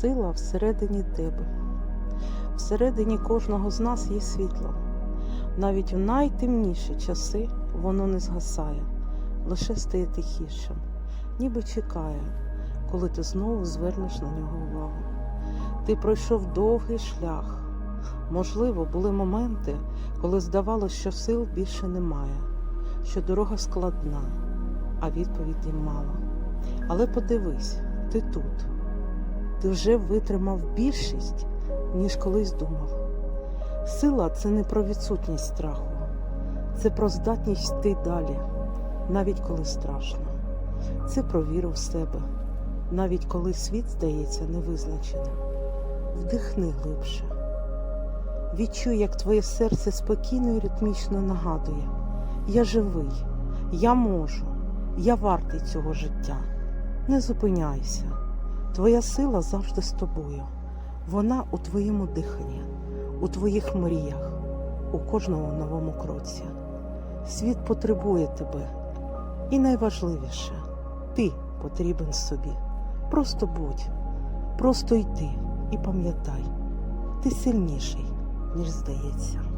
Сила всередині тебе. Всередині кожного з нас є світло. Навіть у найтемніші часи воно не згасає, лише стає тихішим, ніби чекає, коли ти знову звернеш на нього увагу. Ти пройшов довгий шлях. Можливо, були моменти, коли здавалося, що сил більше немає, що дорога складна, а відповіді мало. Але подивись, ти тут. Вже витримав більшість, ніж колись думав. Сила це не про відсутність страху, це про здатність йти далі, навіть коли страшно. Це про віру в себе, навіть коли світ здається невизначеним. Вдихни глибше. Відчуй, як твоє серце спокійно і ритмічно нагадує: Я живий, я можу, я вартий цього життя. Не зупиняйся. Твоя сила завжди з тобою. Вона у твоєму диханні, у твоїх мріях, у кожному новому кроці. Світ потребує тебе. І найважливіше, ти потрібен собі. Просто будь, просто йди і пам'ятай, ти сильніший, ніж здається.